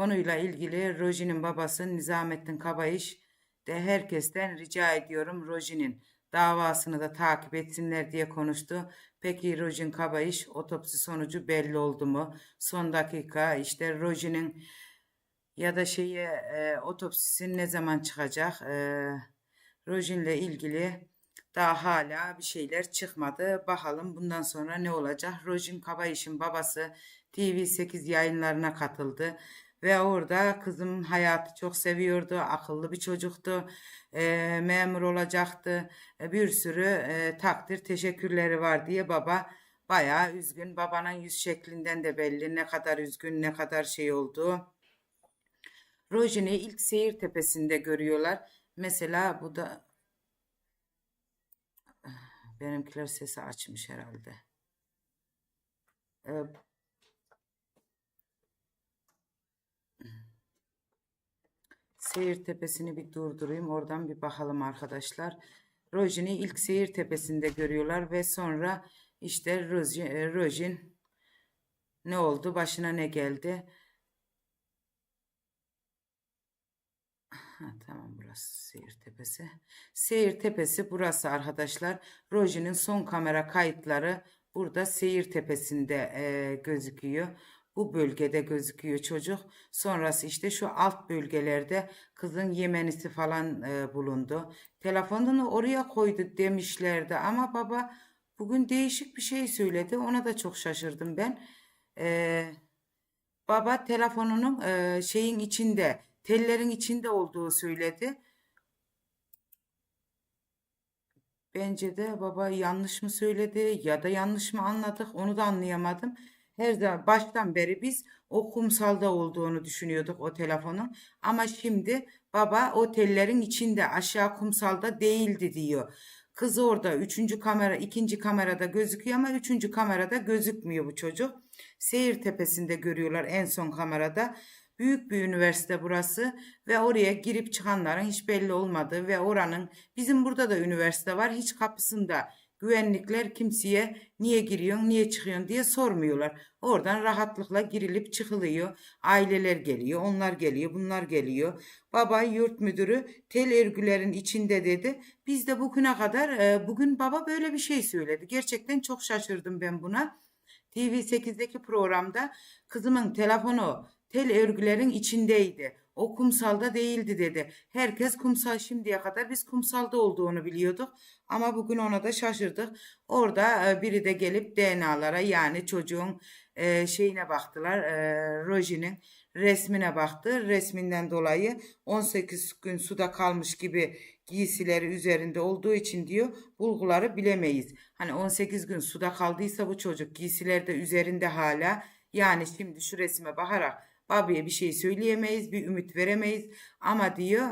Konuyla ilgili Roji'nin babası Nizamettin Kabayış de herkesten rica ediyorum Roji'nin davasını da takip etsinler diye konuştu. Peki Rojin Kabayış otopsi sonucu belli oldu mu? Son dakika işte Roji'nin ya da şeye e, otopsisi ne zaman çıkacak? E, Rojin'le ilgili daha hala bir şeyler çıkmadı. Bakalım bundan sonra ne olacak? Rojin Kabayış'ın babası TV8 yayınlarına katıldı. Ve orada kızım hayatı çok seviyordu. Akıllı bir çocuktu. E, memur olacaktı. E, bir sürü e, takdir teşekkürleri var diye baba bayağı üzgün. Babanın yüz şeklinden de belli ne kadar üzgün ne kadar şey oldu. Rojin'i ilk seyir tepesinde görüyorlar. Mesela bu da benimkiler sesi açmış herhalde. Ee, Seyir tepesini bir durdurayım. Oradan bir bakalım arkadaşlar. Rojin'i ilk seyir tepesinde görüyorlar ve sonra işte Rojin, e, Rojin ne oldu? Başına ne geldi? Ha, tamam burası Seyir Tepesi. Seyir Tepesi burası arkadaşlar. Rojin'in son kamera kayıtları burada Seyir Tepesi'nde e, gözüküyor. Bu bölgede gözüküyor çocuk. Sonrası işte şu alt bölgelerde kızın yemenisi falan e, bulundu. Telefonunu oraya koydu demişlerdi ama baba bugün değişik bir şey söyledi. Ona da çok şaşırdım ben. E, baba telefonunun e, şeyin içinde tellerin içinde olduğu söyledi. Bence de baba yanlış mı söyledi ya da yanlış mı anladık onu da anlayamadım. Her zaman baştan beri biz o kumsalda olduğunu düşünüyorduk o telefonun. Ama şimdi baba o tellerin içinde aşağı kumsalda değildi diyor. Kız orada üçüncü kamera ikinci kamerada gözüküyor ama üçüncü kamerada gözükmüyor bu çocuk. Seyir tepesinde görüyorlar en son kamerada. Büyük bir üniversite burası ve oraya girip çıkanların hiç belli olmadığı ve oranın bizim burada da üniversite var hiç kapısında güvenlikler kimseye niye giriyorsun niye çıkıyorsun diye sormuyorlar. Oradan rahatlıkla girilip çıkılıyor. Aileler geliyor onlar geliyor bunlar geliyor. Baba yurt müdürü tel örgülerin içinde dedi. Biz de bugüne kadar e, bugün baba böyle bir şey söyledi. Gerçekten çok şaşırdım ben buna. TV8'deki programda kızımın telefonu tel örgülerin içindeydi. O kumsalda değildi dedi. Herkes kumsal şimdiye kadar biz kumsalda olduğunu biliyorduk. Ama bugün ona da şaşırdık. Orada e, biri de gelip DNA'lara yani çocuğun e, şeyine baktılar. E, Roji'nin resmine baktı. Resminden dolayı 18 gün suda kalmış gibi giysileri üzerinde olduğu için diyor bulguları bilemeyiz. Hani 18 gün suda kaldıysa bu çocuk giysiler de üzerinde hala yani şimdi şu resme bakarak babaya bir şey söyleyemeyiz bir ümit veremeyiz ama diyor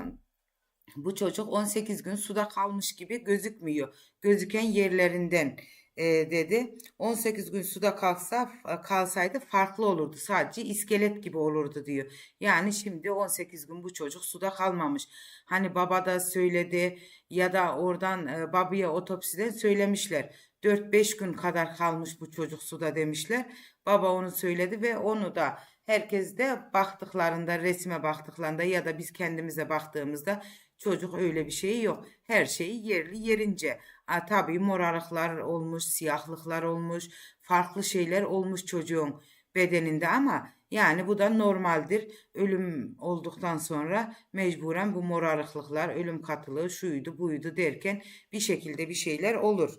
bu çocuk 18 gün suda kalmış gibi gözükmüyor. Gözüken yerlerinden e, dedi. 18 gün suda kalsa kalsaydı farklı olurdu. Sadece iskelet gibi olurdu diyor. Yani şimdi 18 gün bu çocuk suda kalmamış. Hani baba da söyledi ya da oradan e, babaya otopsiden söylemişler. 4-5 gün kadar kalmış bu çocuk suda demişler. Baba onu söyledi ve onu da herkes de baktıklarında resme baktıklarında ya da biz kendimize baktığımızda Çocuk öyle bir şey yok. Her şeyi yerli yerince. Ha, tabii morarıklar olmuş, siyahlıklar olmuş, farklı şeyler olmuş çocuğun bedeninde ama yani bu da normaldir. Ölüm olduktan sonra mecburen bu morarıklıklar, ölüm katılığı şuydu buydu derken bir şekilde bir şeyler olur.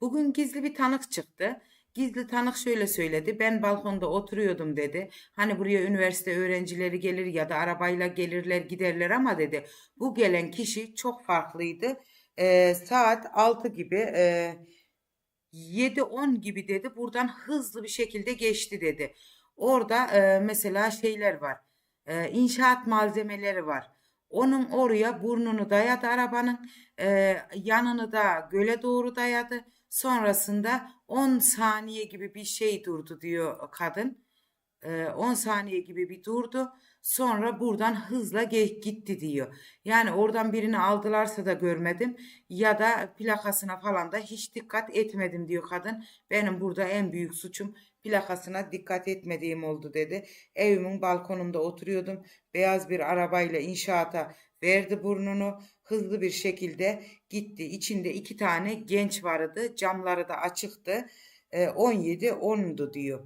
Bugün gizli bir tanık çıktı. Gizli tanık şöyle söyledi. Ben balkonda oturuyordum dedi. Hani buraya üniversite öğrencileri gelir ya da arabayla gelirler giderler ama dedi. Bu gelen kişi çok farklıydı. Ee, saat 6 gibi e, 7-10 gibi dedi. Buradan hızlı bir şekilde geçti dedi. Orada e, mesela şeyler var. E, inşaat malzemeleri var. Onun oraya burnunu dayadı arabanın. E, yanını da göle doğru dayadı. Sonrasında 10 saniye gibi bir şey durdu diyor kadın. 10 ee, saniye gibi bir durdu. Sonra buradan hızla gitti diyor. Yani oradan birini aldılarsa da görmedim ya da plakasına falan da hiç dikkat etmedim diyor kadın. Benim burada en büyük suçum plakasına dikkat etmediğim oldu dedi. Evimin balkonunda oturuyordum. Beyaz bir arabayla inşaata verdi burnunu. Hızlı bir şekilde gitti. İçinde iki tane genç vardı. Camları da açıktı. E, 17 10'du diyor.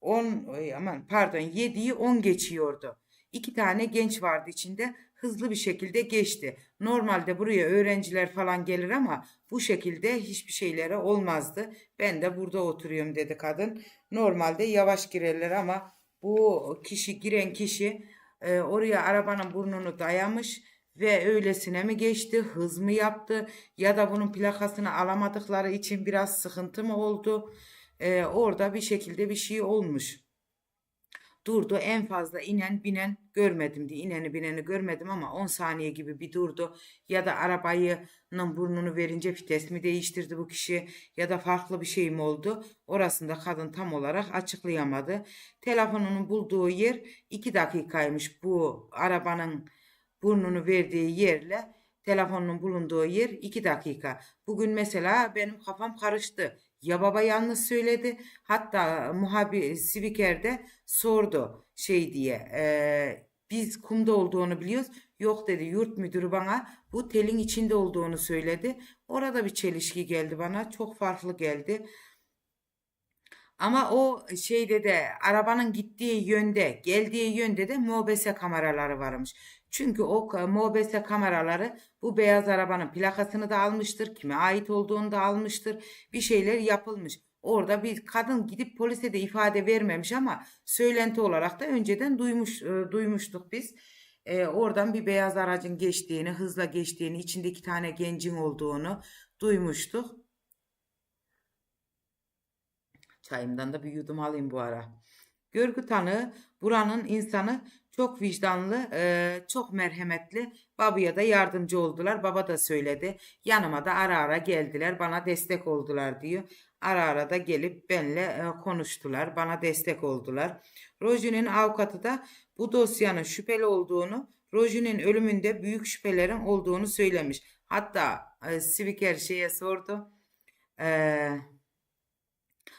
10 ay aman pardon 7'yi 10 geçiyordu. İki tane genç vardı içinde hızlı bir şekilde geçti. Normalde buraya öğrenciler falan gelir ama bu şekilde hiçbir şeylere olmazdı. Ben de burada oturuyorum dedi kadın. Normalde yavaş girerler ama bu kişi giren kişi e, oraya arabanın burnunu dayamış ve öylesine mi geçti, hız mı yaptı ya da bunun plakasını alamadıkları için biraz sıkıntı mı oldu? E, orada bir şekilde bir şey olmuş. Durdu en fazla inen binen görmedim diye ineni bineni görmedim ama 10 saniye gibi bir durdu ya da arabayının burnunu verince vites mi değiştirdi bu kişi ya da farklı bir şey mi oldu orasında kadın tam olarak açıklayamadı. Telefonunun bulduğu yer 2 dakikaymış bu arabanın burnunu verdiği yerle telefonun bulunduğu yer 2 dakika. Bugün mesela benim kafam karıştı. Ya baba yanlış söyledi. Hatta muhabir spikerde sordu şey diye. "Eee, biz kumda olduğunu biliyoruz. Yok dedi yurt müdürü bana bu telin içinde olduğunu söyledi. Orada bir çelişki geldi bana. Çok farklı geldi. Ama o şeyde de arabanın gittiği yönde, geldiği yönde de MOBESE kameraları varmış. Çünkü o MOBESE kameraları bu beyaz arabanın plakasını da almıştır, kime ait olduğunu da almıştır. Bir şeyler yapılmış. Orada bir kadın gidip polise de ifade vermemiş ama söylenti olarak da önceden duymuş e, duymuştuk biz. E, oradan bir beyaz aracın geçtiğini, hızla geçtiğini, içinde iki tane gencin olduğunu duymuştuk. Çayımdan da bir yudum alayım bu ara. Görgü tanığı buranın insanı çok vicdanlı, e, çok merhametli. Babaya da yardımcı oldular. Baba da söyledi. Yanıma da ara ara geldiler. Bana destek oldular diyor. Ara ara da gelip benle e, konuştular. Bana destek oldular. Roji'nin avukatı da bu dosyanın şüpheli olduğunu, Roji'nin ölümünde büyük şüphelerin olduğunu söylemiş. Hatta e, spiker şeye sordu. Eee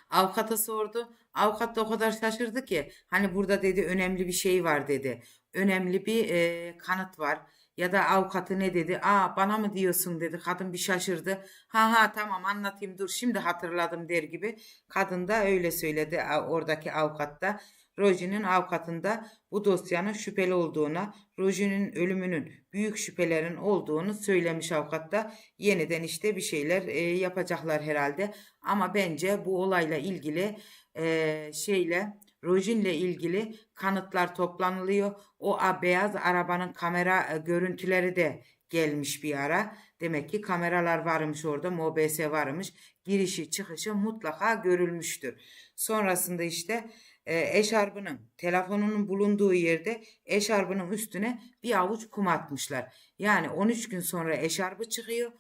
Avukata sordu. Avukat da o kadar şaşırdı ki hani burada dedi önemli bir şey var dedi. Önemli bir e, kanıt var. Ya da avukatı ne dedi? Aa bana mı diyorsun dedi. Kadın bir şaşırdı. Ha ha tamam anlatayım dur şimdi hatırladım der gibi. Kadın da öyle söyledi oradaki avukat da. Roji'nin avukatında bu dosyanın şüpheli olduğuna, Roji'nin ölümünün büyük şüphelerin olduğunu söylemiş avukat da. Yeniden işte bir şeyler e, yapacaklar herhalde. Ama bence bu olayla ilgili e, şeyle Rojin'le ilgili kanıtlar toplanılıyor. O a- beyaz arabanın kamera e, görüntüleri de gelmiş bir ara. Demek ki kameralar varmış orada, MOBS varmış. Girişi çıkışı mutlaka görülmüştür. Sonrasında işte e, eşarbının telefonunun bulunduğu yerde eşarbının üstüne bir avuç kum atmışlar. Yani 13 gün sonra eşarbı çıkıyor.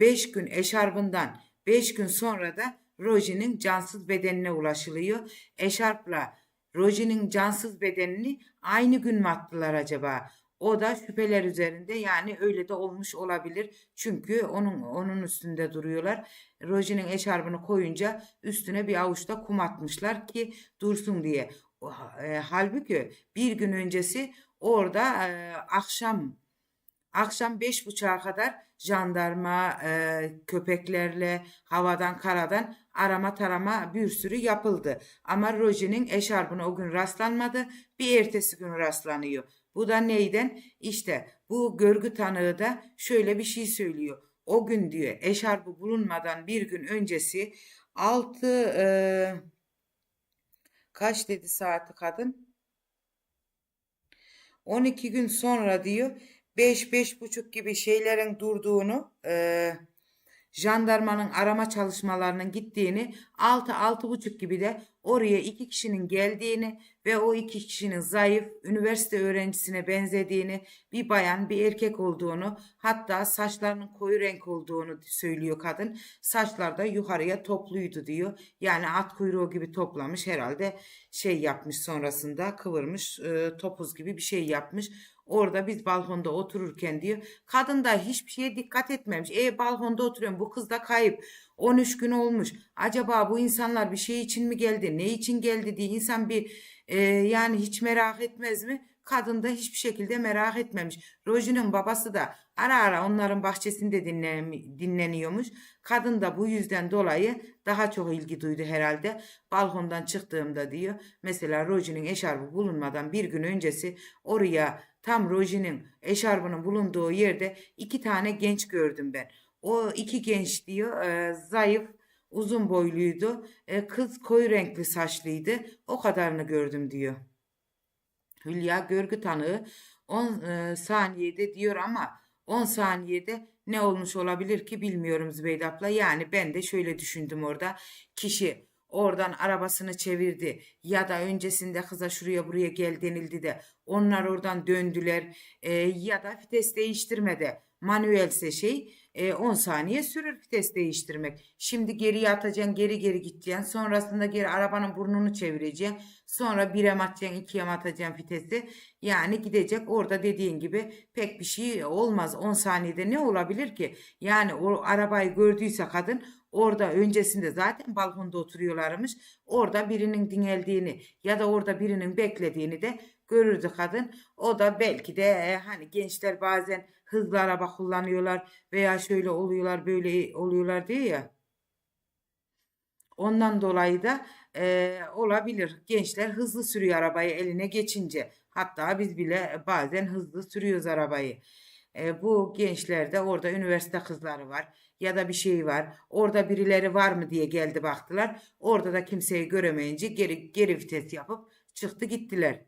5 gün eşarbından 5 gün sonra da Roji'nin cansız bedenine ulaşılıyor. Eşarpla Roji'nin cansız bedenini aynı gün mü attılar acaba? O da şüpheler üzerinde yani öyle de olmuş olabilir. Çünkü onun onun üstünde duruyorlar. Roji'nin eşarbını koyunca üstüne bir avuçta kum atmışlar ki dursun diye. E, halbuki bir gün öncesi orada e, akşam Akşam beş buçuğa kadar jandarma, e, köpeklerle, havadan karadan arama tarama bir sürü yapıldı. Ama Roji'nin eşarbına o gün rastlanmadı. Bir ertesi gün rastlanıyor. Bu da neyden? İşte bu görgü tanığı da şöyle bir şey söylüyor. O gün diyor eşarbı bulunmadan bir gün öncesi altı e, kaç dedi saati kadın? 12 gün sonra diyor 5 beş buçuk gibi şeylerin durduğunu e, jandarmanın arama çalışmalarının gittiğini 6 altı buçuk gibi de oraya iki kişinin geldiğini ve o iki kişinin zayıf, üniversite öğrencisine benzediğini, bir bayan bir erkek olduğunu, hatta saçlarının koyu renk olduğunu söylüyor kadın. Saçlar da yukarıya topluydu diyor. Yani at kuyruğu gibi toplamış herhalde şey yapmış sonrasında kıvırmış e, topuz gibi bir şey yapmış. Orada biz balkonda otururken diyor. Kadın da hiçbir şeye dikkat etmemiş. E balkonda oturuyorum bu kız da kayıp. 13 gün olmuş. Acaba bu insanlar bir şey için mi geldi? Ne için geldi diye insan bir e, yani hiç merak etmez mi? Kadın da hiçbir şekilde merak etmemiş. Roji'nin babası da ara ara onların bahçesinde dinlen, dinleniyormuş. Kadın da bu yüzden dolayı daha çok ilgi duydu herhalde. Balkondan çıktığımda diyor. Mesela Roji'nin eşarbı bulunmadan bir gün öncesi oraya tam Roji'nin eşarbının bulunduğu yerde iki tane genç gördüm ben. O iki genç diyor e, zayıf uzun boyluydu. E, kız koyu renkli saçlıydı. O kadarını gördüm diyor. Hülya görgü tanığı 10 e, saniyede diyor ama 10 saniyede ne olmuş olabilir ki bilmiyorum Zübeyde abla. Yani ben de şöyle düşündüm orada. Kişi oradan arabasını çevirdi. Ya da öncesinde kıza şuraya buraya gel denildi de onlar oradan döndüler. E, ya da vites değiştirmede manuelse şey e, 10 saniye sürür vites değiştirmek. Şimdi geriye atacaksın geri geri gideceksin. Sonrasında geri arabanın burnunu çevireceksin. Sonra bir atacaksın ikiye atacaksın vitesi? Yani gidecek. Orada dediğin gibi pek bir şey olmaz. 10 saniyede ne olabilir ki? Yani o arabayı gördüyse kadın Orada öncesinde zaten balkonda oturuyorlarmış. Orada birinin dingeldiğini ya da orada birinin beklediğini de görürdü kadın. O da belki de e, hani gençler bazen hızlı araba kullanıyorlar veya şöyle oluyorlar böyle oluyorlar diye ya. Ondan dolayı da e, olabilir. Gençler hızlı sürüyor arabayı eline geçince. Hatta biz bile bazen hızlı sürüyoruz arabayı. E, bu gençlerde orada üniversite kızları var ya da bir şey var. Orada birileri var mı diye geldi baktılar. Orada da kimseyi göremeyince geri, geri vites yapıp çıktı gittiler.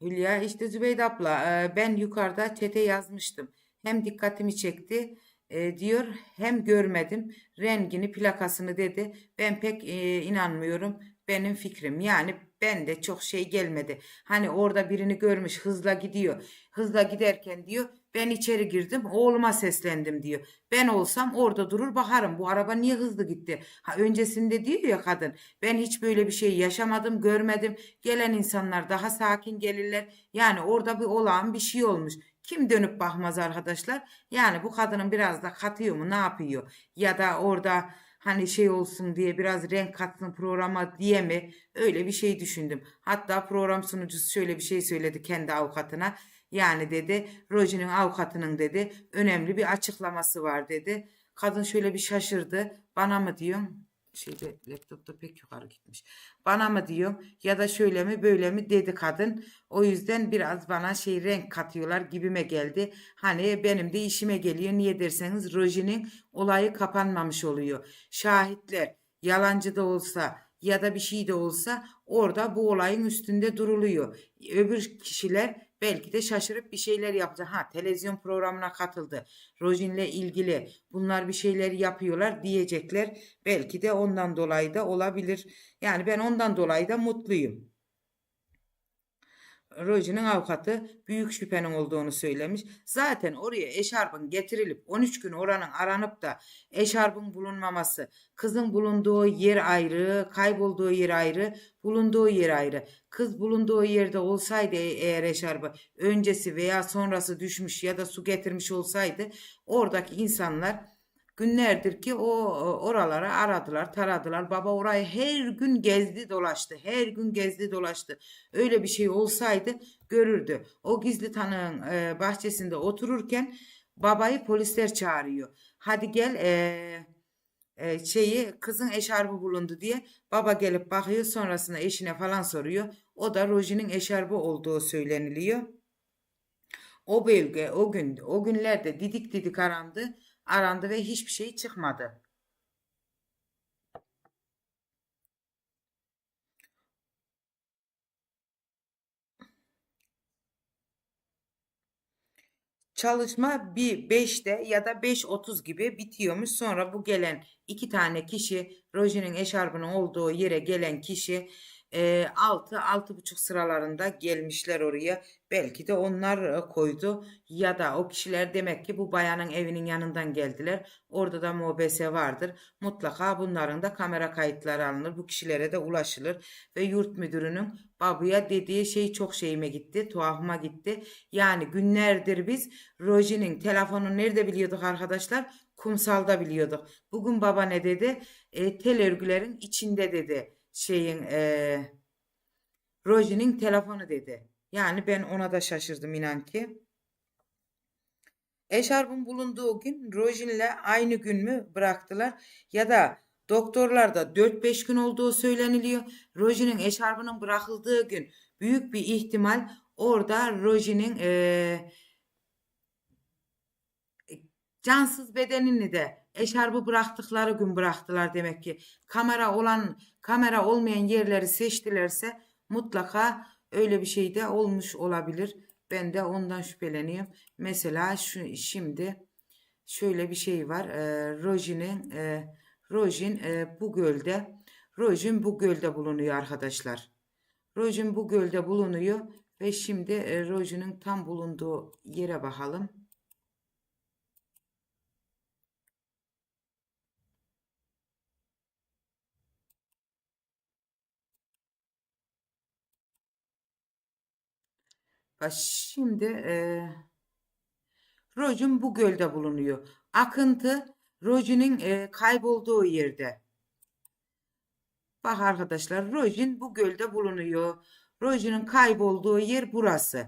Hülya işte Zübeyde abla e, ben yukarıda çete yazmıştım. Hem dikkatimi çekti e, diyor hem görmedim rengini plakasını dedi. Ben pek e, inanmıyorum benim fikrim yani ben de çok şey gelmedi. Hani orada birini görmüş hızla gidiyor. Hızla giderken diyor ben içeri girdim oğluma seslendim diyor. Ben olsam orada durur bakarım bu araba niye hızlı gitti. Ha öncesinde diyor ya kadın ben hiç böyle bir şey yaşamadım görmedim. Gelen insanlar daha sakin gelirler. Yani orada bir olağan bir şey olmuş. Kim dönüp bakmaz arkadaşlar? Yani bu kadının biraz da katıyor mu ne yapıyor? Ya da orada hani şey olsun diye biraz renk katsın programa diye mi? Öyle bir şey düşündüm. Hatta program sunucusu şöyle bir şey söyledi kendi avukatına. Yani dedi Roji'nin avukatının dedi önemli bir açıklaması var dedi. Kadın şöyle bir şaşırdı. Bana mı diyorum? Şeyde laptopta pek yukarı gitmiş. Bana mı diyorum ya da şöyle mi böyle mi dedi kadın. O yüzden biraz bana şey renk katıyorlar gibime geldi. Hani benim de işime geliyor. Niye derseniz Roji'nin olayı kapanmamış oluyor. Şahitler yalancı da olsa ya da bir şey de olsa orada bu olayın üstünde duruluyor. Öbür kişiler Belki de şaşırıp bir şeyler yapacak. Ha televizyon programına katıldı. Rojin'le ilgili bunlar bir şeyler yapıyorlar diyecekler. Belki de ondan dolayı da olabilir. Yani ben ondan dolayı da mutluyum. Roji'nin avukatı büyük şüphenin olduğunu söylemiş. Zaten oraya eşarbın getirilip 13 gün oranın aranıp da eşarbın bulunmaması, kızın bulunduğu yer ayrı, kaybolduğu yer ayrı, bulunduğu yer ayrı. Kız bulunduğu yerde olsaydı eğer eşarbı öncesi veya sonrası düşmüş ya da su getirmiş olsaydı oradaki insanlar Günlerdir ki o oralara aradılar, taradılar. Baba orayı her gün gezdi dolaştı. Her gün gezdi dolaştı. Öyle bir şey olsaydı görürdü. O gizli tanığın e, bahçesinde otururken babayı polisler çağırıyor. Hadi gel e, e, şeyi kızın eşarbı bulundu diye baba gelip bakıyor sonrasında eşine falan soruyor. O da Roji'nin eşarbı olduğu söyleniliyor. O bölge o gün o günlerde didik didik arandı arandı ve hiçbir şey çıkmadı. Çalışma bir 5'te ya da 5.30 gibi bitiyormuş. Sonra bu gelen iki tane kişi Roji'nin eşarbının olduğu yere gelen kişi e, 6 6.30 sıralarında gelmişler oraya. Belki de onlar e, koydu ya da o kişiler demek ki bu bayanın evinin yanından geldiler. Orada da MOBS vardır. Mutlaka bunların da kamera kayıtları alınır. Bu kişilere de ulaşılır ve yurt müdürünün babaya dediği şey çok şeyime gitti, tuhafıma gitti. Yani günlerdir biz Roji'nin telefonunu nerede biliyorduk arkadaşlar? Kumsalda biliyorduk. Bugün baba ne dedi? E, tel örgülerin içinde dedi şeyin e, Roji'nin telefonu dedi. Yani ben ona da şaşırdım inan ki. Eşarbın bulunduğu gün Rojin'le aynı gün mü bıraktılar ya da doktorlarda 4-5 gün olduğu söyleniliyor. Rojin'in eşarbının bırakıldığı gün büyük bir ihtimal orada Rojin'in eee cansız bedenini de eşarbı bıraktıkları gün bıraktılar demek ki. Kamera olan, kamera olmayan yerleri seçtilerse mutlaka öyle bir şey de olmuş olabilir. Ben de ondan şüpheleniyorum. Mesela şu şimdi şöyle bir şey var. E, Rojin'in e, Rojin e, bu gölde Rojin bu gölde bulunuyor arkadaşlar. Rojin bu gölde bulunuyor ve şimdi e, Rojin'in tam bulunduğu yere bakalım. Bak şimdi e, Rojin bu gölde bulunuyor. Akıntı Rojin'in e, kaybolduğu yerde. Bak arkadaşlar Rojin bu gölde bulunuyor. Rojin'in kaybolduğu yer burası.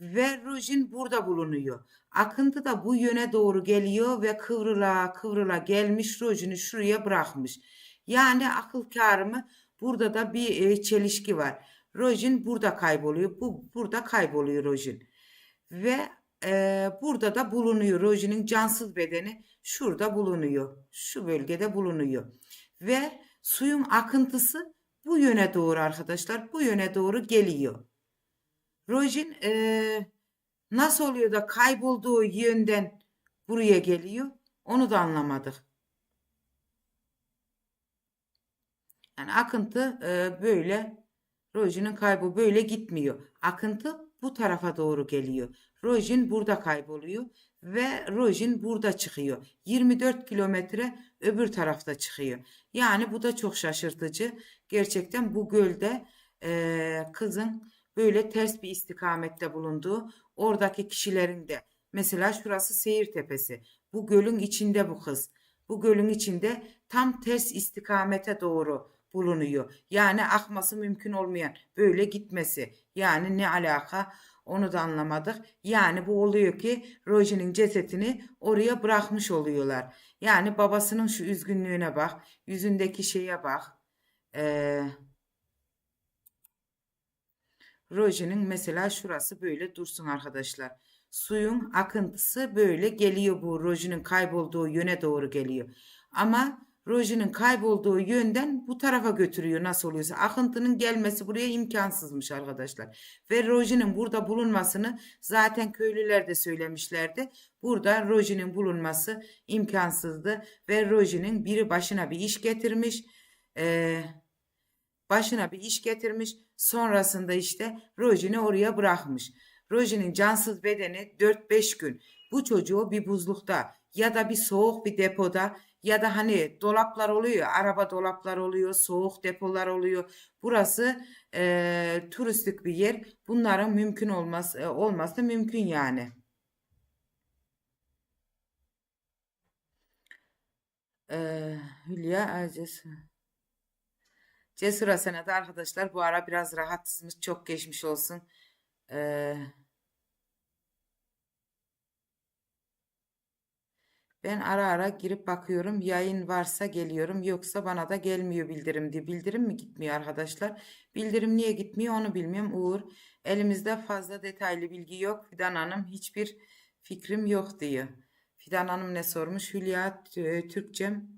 Ve Rojin burada bulunuyor. Akıntı da bu yöne doğru geliyor ve kıvrıla kıvrıla gelmiş Rojin'i şuraya bırakmış. Yani akıl kârı mı? Burada da bir e, çelişki var. Rojin burada kayboluyor. Bu burada kayboluyor Rojin. Ve e, burada da bulunuyor. Rojin'in cansız bedeni şurada bulunuyor. Şu bölgede bulunuyor. Ve suyun akıntısı bu yöne doğru arkadaşlar. Bu yöne doğru geliyor. Rojin e, nasıl oluyor da kaybolduğu yönden buraya geliyor? Onu da anlamadık. Yani akıntı e, böyle Rojin'in kaybı böyle gitmiyor. Akıntı bu tarafa doğru geliyor. Rojin burada kayboluyor ve Rojin burada çıkıyor. 24 kilometre öbür tarafta çıkıyor. Yani bu da çok şaşırtıcı. Gerçekten bu gölde e, kızın böyle ters bir istikamette bulunduğu oradaki kişilerin de mesela şurası Seyir Tepesi. Bu gölün içinde bu kız. Bu gölün içinde tam ters istikamete doğru bulunuyor. Yani akması mümkün olmayan böyle gitmesi. Yani ne alaka onu da anlamadık. Yani bu oluyor ki Roji'nin cesetini oraya bırakmış oluyorlar. Yani babasının şu üzgünlüğüne bak. Yüzündeki şeye bak. Ee, Roji'nin mesela şurası böyle dursun arkadaşlar. Suyun akıntısı böyle geliyor bu Roji'nin kaybolduğu yöne doğru geliyor. Ama Roji'nin kaybolduğu yönden bu tarafa götürüyor nasıl oluyorsa. Akıntının gelmesi buraya imkansızmış arkadaşlar. Ve Roji'nin burada bulunmasını zaten köylüler de söylemişlerdi. Burada Roji'nin bulunması imkansızdı. Ve Roji'nin biri başına bir iş getirmiş. Ee, başına bir iş getirmiş. Sonrasında işte Roji'ni oraya bırakmış. Roji'nin cansız bedeni 4-5 gün bu çocuğu bir buzlukta ya da bir soğuk bir depoda ya da hani dolaplar oluyor, araba dolaplar oluyor, soğuk depolar oluyor. Burası e, turistik bir yer. Bunların mümkün olmaz, e, olması mümkün yani. E, Hülya Erces. Cesur Hasan'a da arkadaşlar bu ara biraz rahatsızmış. Çok geçmiş olsun. Eee Ben ara ara girip bakıyorum. Yayın varsa geliyorum. Yoksa bana da gelmiyor bildirim diye. Bildirim mi gitmiyor arkadaşlar? Bildirim niye gitmiyor onu bilmiyorum. Uğur. Elimizde fazla detaylı bilgi yok. Fidan Hanım hiçbir fikrim yok diyor. Fidan Hanım ne sormuş? Hülya Türkçem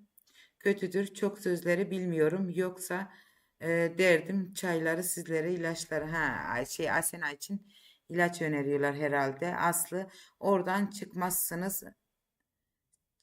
kötüdür. Çok sözleri bilmiyorum. Yoksa e, derdim çayları sizlere ilaçları. Ha şey Asena için ilaç öneriyorlar herhalde. Aslı oradan çıkmazsınız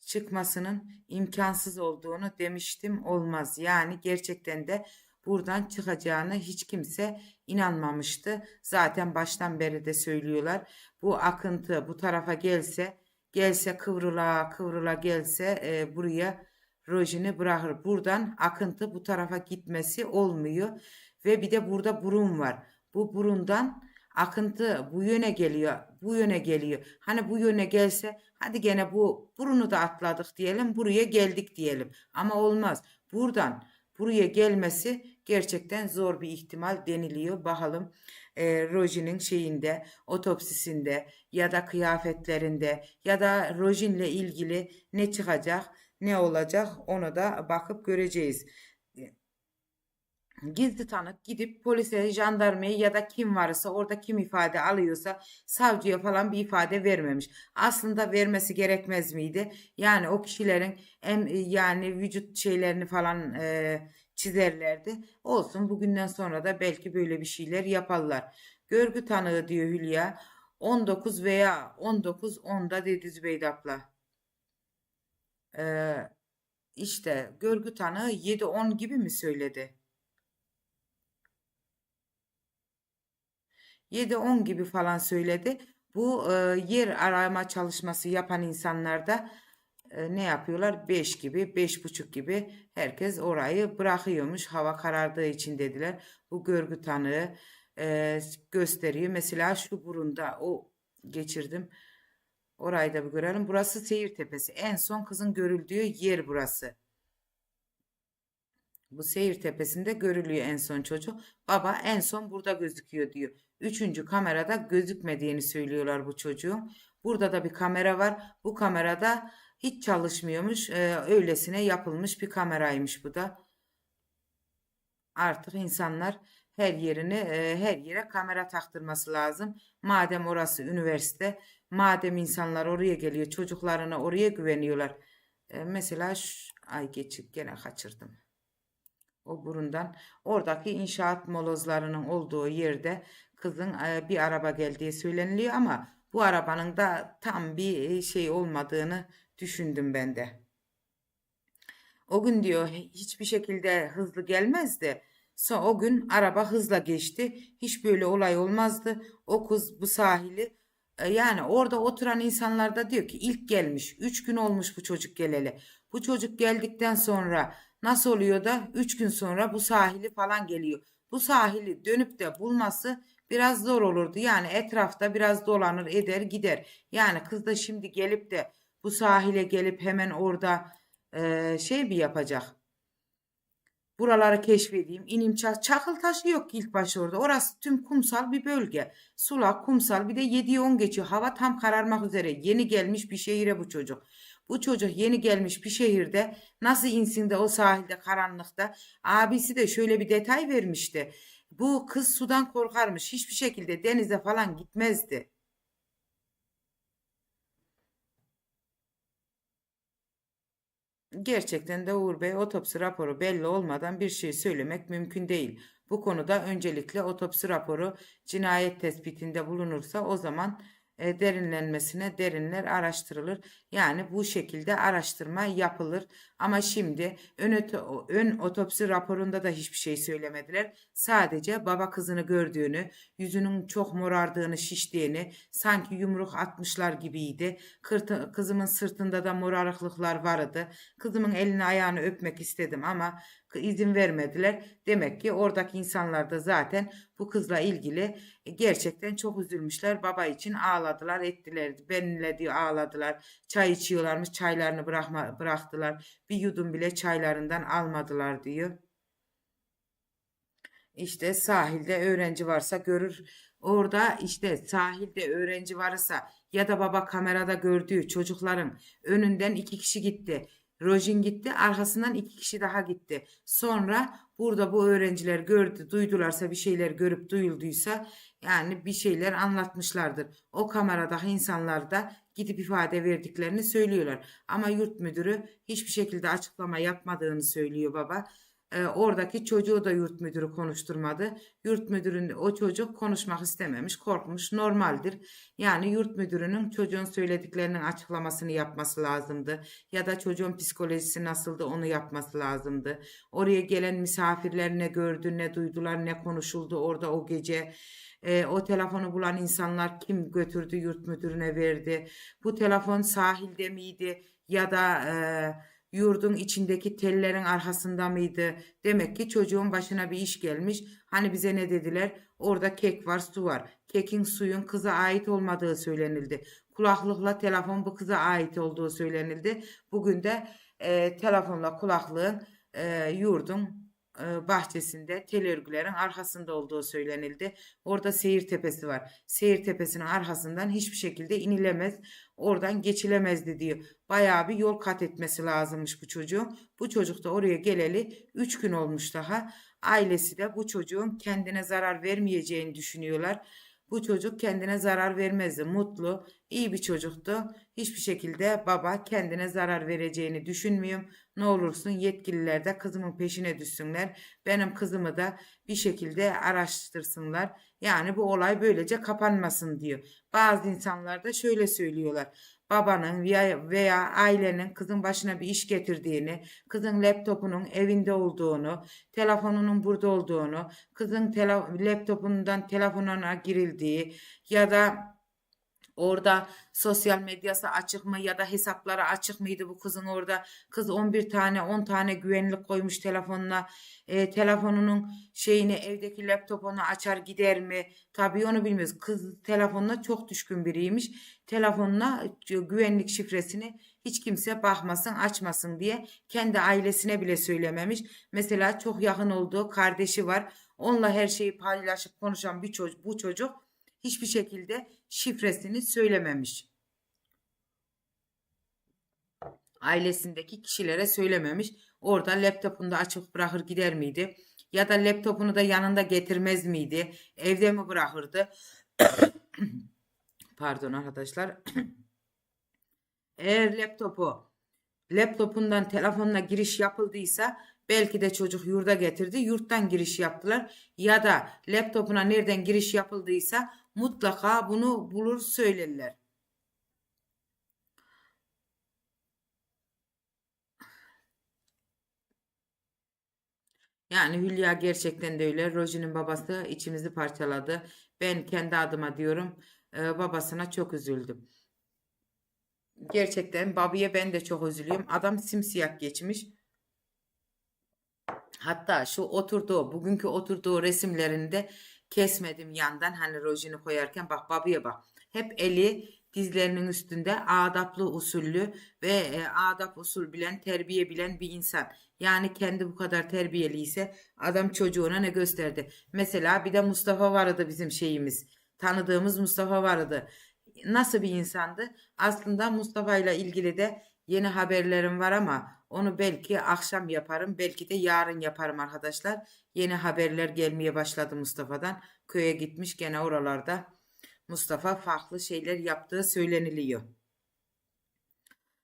çıkmasının imkansız olduğunu demiştim olmaz. Yani gerçekten de buradan çıkacağını hiç kimse inanmamıştı. Zaten baştan beri de söylüyorlar. Bu akıntı bu tarafa gelse gelse kıvrıla kıvrıla gelse e, buraya rojini bırakır. Buradan akıntı bu tarafa gitmesi olmuyor. Ve bir de burada burun var. Bu burundan akıntı bu yöne geliyor. Bu yöne geliyor. Hani bu yöne gelse hadi gene bu burunu da atladık diyelim. Buraya geldik diyelim. Ama olmaz. Buradan buraya gelmesi gerçekten zor bir ihtimal deniliyor. Bakalım e, Rojin'in şeyinde, otopsisinde ya da kıyafetlerinde ya da Rojin'le ilgili ne çıkacak, ne olacak onu da bakıp göreceğiz. Gizli tanık gidip polise, jandarmaya ya da kim varsa orada kim ifade alıyorsa savcıya falan bir ifade vermemiş. Aslında vermesi gerekmez miydi? Yani o kişilerin em, yani vücut şeylerini falan e, çizerlerdi. Olsun bugünden sonra da belki böyle bir şeyler yaparlar. Görgü tanığı diyor Hülya. 19 veya 19 10'da dedi Zübeyde abla. Ee, işte görgü tanığı 7-10 gibi mi söyledi? 7-10 gibi falan söyledi. Bu e, yer arama çalışması yapan insanlar da e, ne yapıyorlar? 5 gibi, beş buçuk gibi herkes orayı bırakıyormuş. Hava karardığı için dediler. Bu görgü tanığı e, gösteriyor. Mesela şu burunda o geçirdim. Orayı da bir görelim. Burası Seyir Tepesi. En son kızın görüldüğü yer burası. Bu Seyir Tepesi'nde görülüyor en son çocuk. Baba en son burada gözüküyor diyor. Üçüncü kamerada gözükmediğini söylüyorlar bu çocuğun. Burada da bir kamera var. Bu kamerada hiç çalışmıyormuş. Ee, öylesine yapılmış bir kameraymış bu da. Artık insanlar her yerini e, her yere kamera taktırması lazım. Madem orası üniversite, madem insanlar oraya geliyor, çocuklarına oraya güveniyorlar. E, mesela şu, ay geçip gene kaçırdım. O burundan oradaki inşaat molozlarının olduğu yerde kızın e, bir araba geldiği söyleniliyor ama bu arabanın da tam bir şey olmadığını düşündüm ben de. O gün diyor hiçbir şekilde hızlı gelmezdi. Sonra o gün araba hızla geçti. Hiç böyle olay olmazdı. O kız bu sahili e, yani orada oturan insanlar da diyor ki ilk gelmiş. Üç gün olmuş bu çocuk geleli. Bu çocuk geldikten sonra nasıl oluyor da üç gün sonra bu sahili falan geliyor. Bu sahili dönüp de bulması biraz zor olurdu. Yani etrafta biraz dolanır eder gider. Yani kız da şimdi gelip de bu sahile gelip hemen orada e, şey bir yapacak. Buraları keşfedeyim. İnim çak çakıl taşı yok ilk başta orada. Orası tüm kumsal bir bölge. Sulak, kumsal bir de 7'ye 10 geçiyor. Hava tam kararmak üzere. Yeni gelmiş bir şehire bu çocuk. Bu çocuk yeni gelmiş bir şehirde nasıl insin de o sahilde karanlıkta. Abisi de şöyle bir detay vermişti. Bu kız sudan korkarmış. Hiçbir şekilde denize falan gitmezdi. Gerçekten de Uğur Bey otopsi raporu belli olmadan bir şey söylemek mümkün değil. Bu konuda öncelikle otopsi raporu cinayet tespitinde bulunursa o zaman e, derinlenmesine derinler araştırılır. Yani bu şekilde araştırma yapılır. Ama şimdi ön, ön otopsi raporunda da hiçbir şey söylemediler. Sadece baba kızını gördüğünü, yüzünün çok morardığını, şiştiğini, sanki yumruk atmışlar gibiydi. Kırtı, kızımın sırtında da morarıklıklar vardı. Kızımın elini ayağını öpmek istedim ama izin vermediler. Demek ki oradaki insanlar da zaten bu kızla ilgili e, gerçekten çok üzülmüşler. Baba için ağladılar, ettiler. Benimle diyor ağladılar. Çay içiyorlarmış, çaylarını bırakma, bıraktılar. Bir yudum bile çaylarından almadılar diyor. İşte sahilde öğrenci varsa görür. Orada işte sahilde öğrenci varsa ya da baba kamerada gördüğü çocukların önünden iki kişi gitti. Rojin gitti, arkasından iki kişi daha gitti. Sonra burada bu öğrenciler gördü, duydularsa bir şeyler görüp duyulduysa yani bir şeyler anlatmışlardır. O kameradaki insanlar da gidip ifade verdiklerini söylüyorlar. Ama yurt müdürü hiçbir şekilde açıklama yapmadığını söylüyor baba. E, oradaki çocuğu da yurt müdürü konuşturmadı. Yurt müdürün o çocuk konuşmak istememiş, korkmuş, normaldir. Yani yurt müdürünün çocuğun söylediklerinin açıklamasını yapması lazımdı. Ya da çocuğun psikolojisi nasıldı onu yapması lazımdı. Oraya gelen misafirler ne gördü, ne duydular, ne konuşuldu orada o gece. E, o telefonu bulan insanlar kim götürdü yurt müdürüne verdi. Bu telefon sahilde miydi ya da e, yurdun içindeki tellerin arkasında mıydı? Demek ki çocuğun başına bir iş gelmiş. Hani bize ne dediler? Orada kek var, su var. Kekin suyun kıza ait olmadığı söylenildi. Kulaklıkla telefon bu kıza ait olduğu söylenildi. Bugün de e, telefonla kulaklığın e, yurdun bahçesinde tel örgülerin arkasında olduğu söylenildi. Orada seyir tepesi var. Seyir tepesinin arkasından hiçbir şekilde inilemez. Oradan geçilemezdi diyor. Bayağı bir yol kat etmesi lazımmış bu çocuğun. Bu çocuk da oraya geleli 3 gün olmuş daha. Ailesi de bu çocuğun kendine zarar vermeyeceğini düşünüyorlar. Bu çocuk kendine zarar vermezdi. Mutlu, iyi bir çocuktu. Hiçbir şekilde baba kendine zarar vereceğini düşünmüyorum. Ne olursun yetkililer de kızımın peşine düşsünler. Benim kızımı da bir şekilde araştırsınlar. Yani bu olay böylece kapanmasın diyor. Bazı insanlar da şöyle söylüyorlar. Babanın veya, veya ailenin kızın başına bir iş getirdiğini, kızın laptopunun evinde olduğunu, telefonunun burada olduğunu, kızın tele, laptopundan telefonuna girildiği ya da Orada sosyal medyası açık mı ya da hesapları açık mıydı bu kızın orada? Kız 11 tane 10 tane güvenlik koymuş telefonuna. E, telefonunun şeyini evdeki laptopunu açar gider mi? Tabii onu bilmiyoruz. Kız telefonuna çok düşkün biriymiş. Telefonuna güvenlik şifresini hiç kimse bakmasın açmasın diye kendi ailesine bile söylememiş. Mesela çok yakın olduğu kardeşi var. Onunla her şeyi paylaşıp konuşan bir çocuk, bu çocuk hiçbir şekilde şifresini söylememiş. Ailesindeki kişilere söylememiş. Orada laptopunu da açık bırakır gider miydi? Ya da laptopunu da yanında getirmez miydi? Evde mi bırakırdı? Pardon arkadaşlar. Eğer laptopu laptopundan telefonuna giriş yapıldıysa belki de çocuk yurda getirdi. Yurttan giriş yaptılar. Ya da laptopuna nereden giriş yapıldıysa mutlaka bunu bulur söylerler. Yani Hülya gerçekten de öyle. Roji'nin babası içimizi parçaladı. Ben kendi adıma diyorum e, babasına çok üzüldüm. Gerçekten babaya ben de çok üzülüyorum. Adam simsiyah geçmiş. Hatta şu oturduğu, bugünkü oturduğu resimlerinde kesmedim yandan hani rojini koyarken bak babaya bak. Hep eli dizlerinin üstünde adaplı usullü ve e, adap usul bilen, terbiye bilen bir insan. Yani kendi bu kadar terbiyeliyse adam çocuğuna ne gösterdi? Mesela bir de Mustafa vardı bizim şeyimiz. Tanıdığımız Mustafa vardı. Nasıl bir insandı? Aslında Mustafa ile ilgili de yeni haberlerim var ama onu belki akşam yaparım, belki de yarın yaparım arkadaşlar. Yeni haberler gelmeye başladı Mustafa'dan. Köye gitmiş gene oralarda. Mustafa farklı şeyler yaptığı söyleniliyor.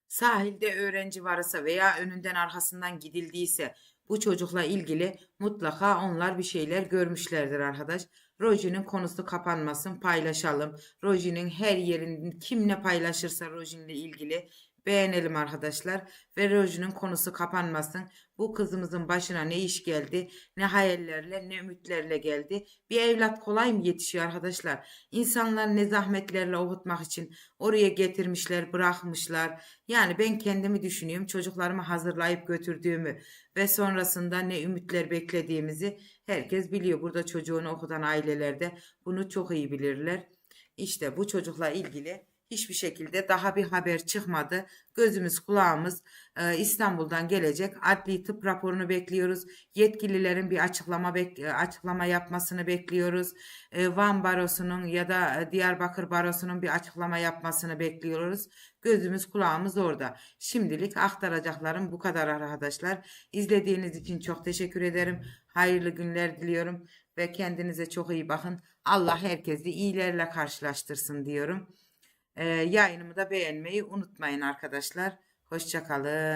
Sahilde öğrenci varsa veya önünden arkasından gidildiyse bu çocukla ilgili mutlaka onlar bir şeyler görmüşlerdir arkadaş. Roji'nin konusu kapanmasın paylaşalım. Roji'nin her yerinde kim ne paylaşırsa Roji'yle ilgili beğenelim arkadaşlar. Ve Roji'nin konusu kapanmasın. Bu kızımızın başına ne iş geldi, ne hayallerle, ne ümitlerle geldi. Bir evlat kolay mı yetişiyor arkadaşlar? İnsanlar ne zahmetlerle okutmak için oraya getirmişler, bırakmışlar. Yani ben kendimi düşünüyorum. Çocuklarımı hazırlayıp götürdüğümü ve sonrasında ne ümitler beklediğimizi herkes biliyor. Burada çocuğunu okutan ailelerde bunu çok iyi bilirler. İşte bu çocukla ilgili hiçbir şekilde daha bir haber çıkmadı. Gözümüz kulağımız e, İstanbul'dan gelecek adli tıp raporunu bekliyoruz. Yetkililerin bir açıklama bek e, açıklama yapmasını bekliyoruz. E, Van Barosu'nun ya da e, Diyarbakır Barosu'nun bir açıklama yapmasını bekliyoruz. Gözümüz kulağımız orada. Şimdilik aktaracaklarım bu kadar arkadaşlar. İzlediğiniz için çok teşekkür ederim. Hayırlı günler diliyorum ve kendinize çok iyi bakın. Allah herkesi iyilerle karşılaştırsın diyorum. Yayınımı da beğenmeyi unutmayın arkadaşlar. Hoşçakalın.